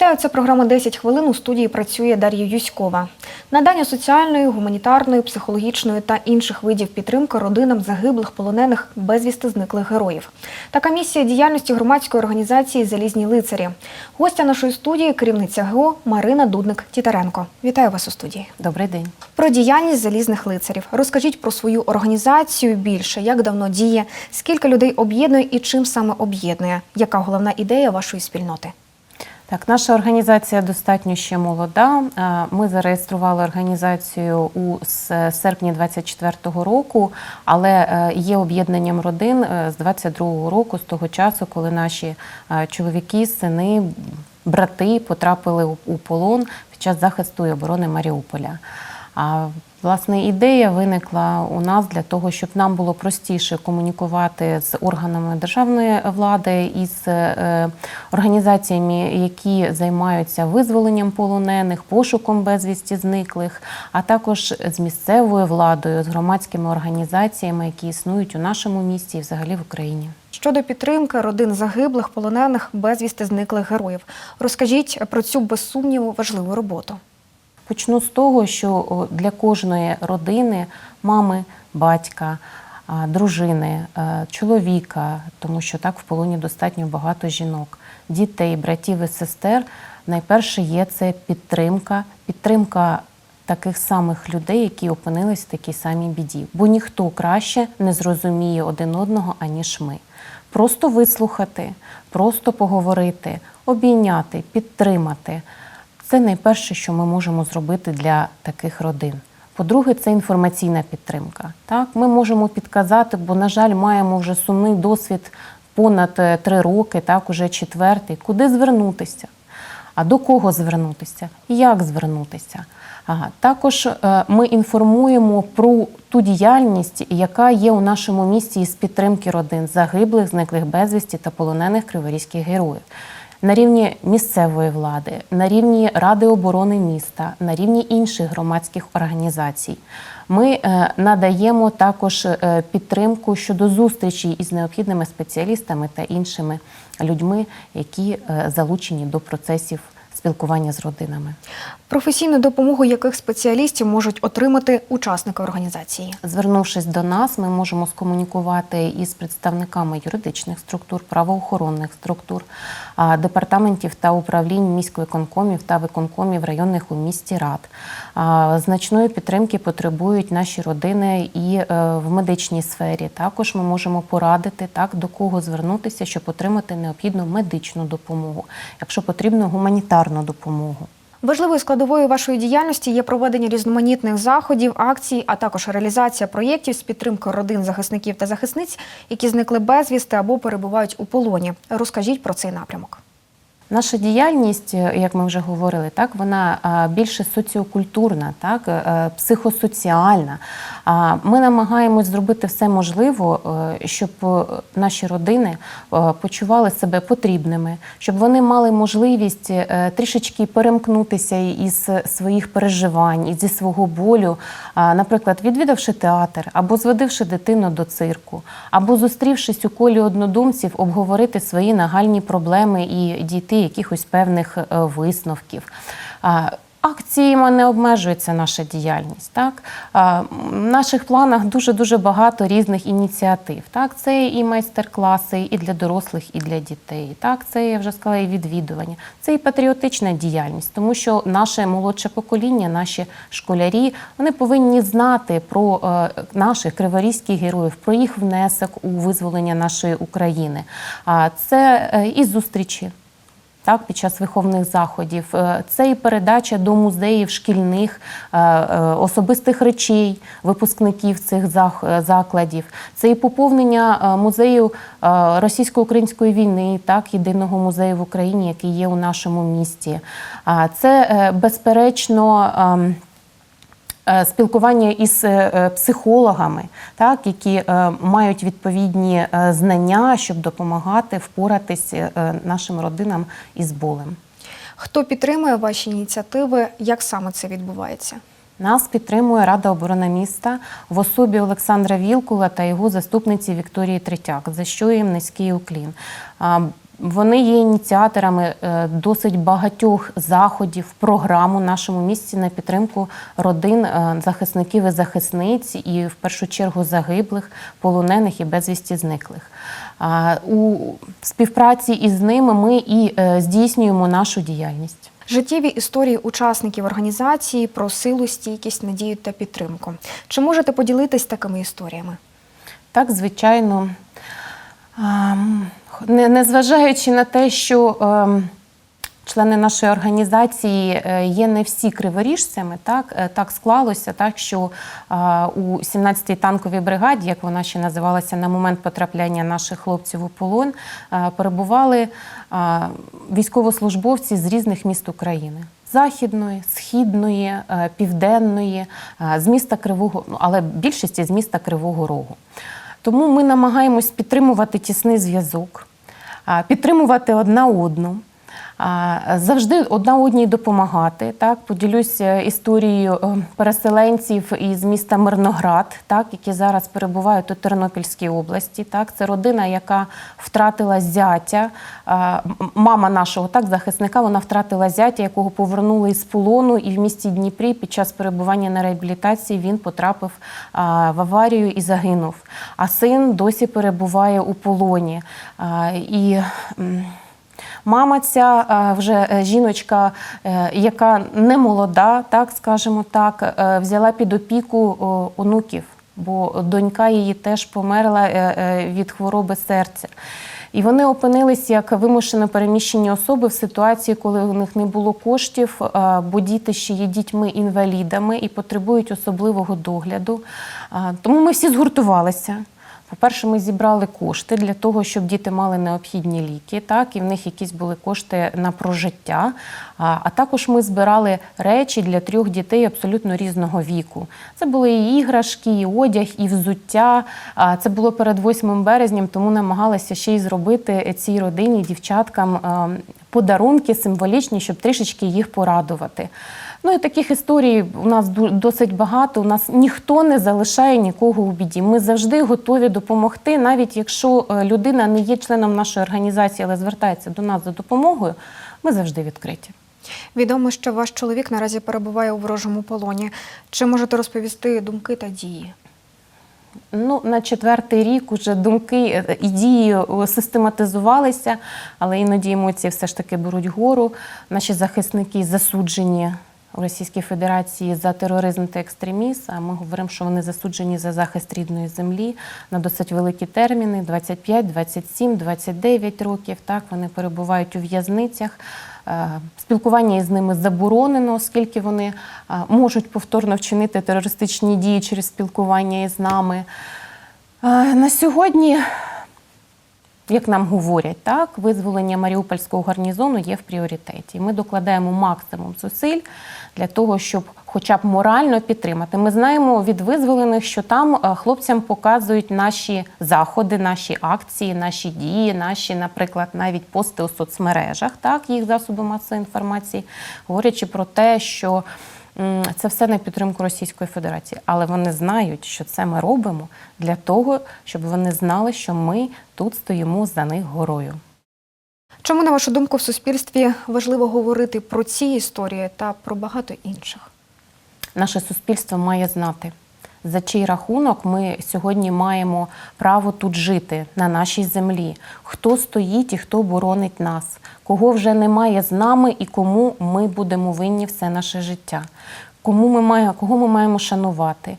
Вітаю, це програма «10 хвилин. У студії працює Дар'я Юськова. Надання соціальної, гуманітарної, психологічної та інших видів підтримки родинам загиблих, полонених, безвісти зниклих героїв. Така місія діяльності громадської організації Залізні лицарі. Гостя нашої студії керівниця ГО Марина Дудник-Тітаренко. Вітаю вас у студії. Добрий день. Про діяльність залізних лицарів. Розкажіть про свою організацію більше, як давно діє, скільки людей об'єднує і чим саме об'єднує. Яка головна ідея вашої спільноти? Так, наша організація достатньо ще молода. Е, Ми зареєстрували організацію у серпні 24-го року, але е, є об'єднанням родин е, з 22-го року, з того часу, коли наші е, чоловіки, сини, брати потрапили у полон під час захисту і оборони Маріуполя. А власне ідея виникла у нас для того, щоб нам було простіше комунікувати з органами державної влади і з е, організаціями, які займаються визволенням полонених, пошуком безвісті зниклих, а також з місцевою владою, з громадськими організаціями, які існують у нашому місті і взагалі в Україні. Щодо підтримки родин загиблих, полонених, безвісти зниклих героїв. Розкажіть про цю без сумніву важливу роботу. Почну з того, що для кожної родини, мами, батька, дружини, е, чоловіка, тому що так в полоні достатньо багато жінок, дітей, братів і сестер. Найперше є це підтримка, підтримка таких самих людей, які опинились в такій самій біді. Бо ніхто краще не зрозуміє один одного, аніж ми. Просто вислухати, просто поговорити, обійняти, підтримати. Це найперше, що ми можемо зробити для таких родин. По-друге, це інформаційна підтримка. Так, ми можемо підказати, бо, на жаль, маємо вже сумний досвід понад е, три роки, так, уже четвертий. Куди звернутися? А до кого звернутися? Як звернутися? Ага. Також е, ми інформуємо про ту діяльність, яка є у нашому місті із підтримки родин загиблих, зниклих безвісті та полонених криворізьких героїв. На рівні місцевої влади, на рівні Ради оборони міста, на рівні інших громадських організацій. Ми е, надаємо також е, підтримку щодо зустрічі із необхідними спеціалістами та іншими людьми, які е, залучені до процесів спілкування з родинами. Професійну допомогу яких спеціалістів можуть отримати учасники організації? Звернувшись до нас, ми можемо скомунікувати із представниками юридичних структур, правоохоронних структур, департаментів та управлінь міськвиконкомів та виконкомів районних у місті рад. Значної підтримки потребують наші родини і е, в медичній сфері. Також ми можемо порадити так, до кого звернутися, щоб отримати необхідну медичну допомогу, якщо потрібно гуманітарну допомогу. Важливою складовою вашої діяльності є проведення різноманітних заходів, акцій, а також реалізація проєктів з підтримки родин захисників та захисниць, які зникли безвісти або перебувають у полоні. Розкажіть про цей напрямок. Наша діяльність, е, як ми вже говорили, так вона більше соціокультурна, так е, психосоціальна. Ми намагаємось зробити все можливе, е, щоб е, наші родини е, почували себе потрібними, щоб вони мали можливість е, трішечки перемкнутися із своїх переживань, і зі свого болю, наприклад, відвідавши театр або зведивши дитину до цирку, або зустрівшись у колі однодумців, обговорити свої нагальні проблеми і дійти якихось певних е, висновків. Акціями не обмежується наша діяльність. Так? В наших планах дуже дуже багато різних ініціатив. Так? Це і майстер-класи, і для дорослих, і для дітей. Так? Це я вже сказала, і відвідування. Це і патріотична діяльність, тому що наше молодше покоління, наші школярі, вони повинні знати про е, наших криворізьких героїв, про їх внесок у визволення нашої України. А це е, і зустрічі так, під час виховних заходів. Е, Це і передача до музеїв шкільних е, е, особистих речей випускників цих закладів. Це і поповнення музею російсько-української війни, так, єдиного музею в Україні, який є у нашому місті. Це безперечно. Е, Спілкування із е, е, психологами, так, які мають відповідні знання, щоб допомагати впоратись нашим родинам із болем. Хто підтримує ваші ініціативи? Як саме це відбувається? Нас підтримує Рада оборони міста в особі Олександра Вілкула та його заступниці Вікторії Третяк, за що їм низький уклін. Вони є ініціаторами е, досить багатьох заходів, програм у нашому місті на підтримку родин е, захисників і захисниць, і в першу чергу загиблих, полонених і безвісті зниклих. У співпраці із ними ми і е, здійснюємо нашу діяльність. Життєві історії учасників організації про силу, стійкість, надію та підтримку. Чи можете поділитись такими історіями? Так, звичайно, незважаючи на те, що ем, члени нашої організації е, є не всі криворіжцями, так, е, так склалося, так, що е, у 17-й танковій бригаді, як вона ще називалася на момент потрапляння наших хлопців у полон, перебували військовослужбовці з різних міст України. Західної, східної, південної, з міста Кривого, ну, але більшості з міста Кривого Рогу. Тому ми намагаємось підтримувати тісний зв'язок, підтримувати одна одну. Завжди одна одній допомагати. Так, поділюся історією е, переселенців із міста Мирноград, так, які зараз перебувають у Тернопільській області. Так, це родина, яка втратила зятя. Мама нашого так, захисника вона втратила зятя, якого повернули із полону, і в місті Дніпрі під час перебування на реабілітації він потрапив в аварію і загинув. А син досі перебуває у полоні. І Мама ця е, вже е, жіночка, е, яка не молода, так скажемо так, взяла під опіку онуків, бо донька її теж померла від хвороби серця. І вони опинились як вимушено переміщені особи в ситуації, коли у них не було коштів, бо діти ще є дітьми-інвалідами і потребують особливого догляду. Тому ми всі згуртувалися. По-перше, ми зібрали кошти для того, щоб діти мали необхідні ліки, так, і в них якісь були кошти на прожиття. А, а також ми збирали речі для трьох дітей абсолютно різного віку. Це були і іграшки, і одяг, і взуття. А, Це було перед 8 березням, тому намагалися ще й зробити цій родині, дівчаткам а, подарунки символічні, щоб трішечки їх порадувати. Ну і таких історій у нас досить багато. У нас ніхто не залишає нікого у біді. Ми завжди готові допомогти, навіть якщо е, людина не є членом нашої організації, але звертається до нас за допомогою. Ми завжди відкриті. Відомо, що ваш чоловік наразі перебуває у ворожому полоні. Чи можете розповісти думки та дії? Ну, на четвертий рік уже думки е, і дії е, систематизувалися, але іноді емоції все ж таки беруть гору. Наші захисники засуджені Російській Федерації за тероризм та екстремізм. А ми говоримо, що вони засуджені за захист рідної землі на досить великі терміни: 25, 27, 29 років. Так вони перебувають у в'язницях. Е, Спілкування із ними заборонено, оскільки вони е, можуть повторно вчинити терористичні дії через спілкування із нами. Е, На сьогодні, як нам говорять, так, визволення Маріупольського гарнізону є в пріоритеті. Ми докладаємо максимум зусиль для того, щоб хоча б морально підтримати. Ми знаємо від визволених, що там е, хлопцям показують наші заходи, наші акції, наші дії, наші, наприклад, навіть пости у соцмережах, так, їх засоби масової інформації, говорячи про те, що це все на підтримку Російської Федерації. Але вони знають, що це ми робимо для того, щоб вони знали, що ми тут стоїмо за них горою. Чому, на вашу думку, в суспільстві важливо говорити про ці історії та про багато інших? Наше суспільство має знати, за чий рахунок ми сьогодні маємо право тут жити на нашій землі, хто стоїть і хто боронить нас, кого вже немає з нами і кому ми будемо винні все наше життя. Кому ми маємо, кого ми маємо шанувати,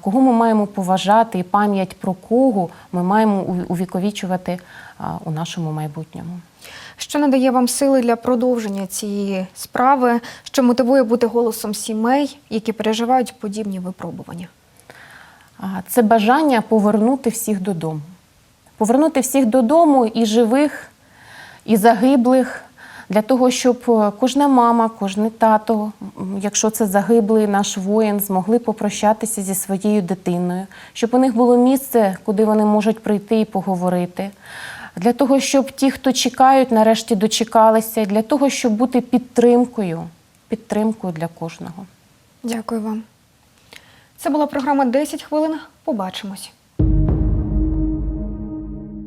кого ми маємо поважати, і пам'ять про кого ми маємо увіковічувати у нашому майбутньому. Що надає вам сили для продовження цієї справи, що мотивує бути голосом сімей, які переживають подібні випробування? Це бажання повернути всіх додому. Повернути всіх додому і живих, і загиблих, для того, щоб е, кожна мама, кожне тато, якщо це загиблий наш воїн, змогли попрощатися зі своєю дитиною, щоб у них було місце, куди вони можуть прийти і поговорити. Для того, щоб ті, хто чекають, нарешті дочекалися, для того, щоб бути підтримкою, підтримкою для кожного. Дякую вам. Це була програма «10 хвилин. Побачимось.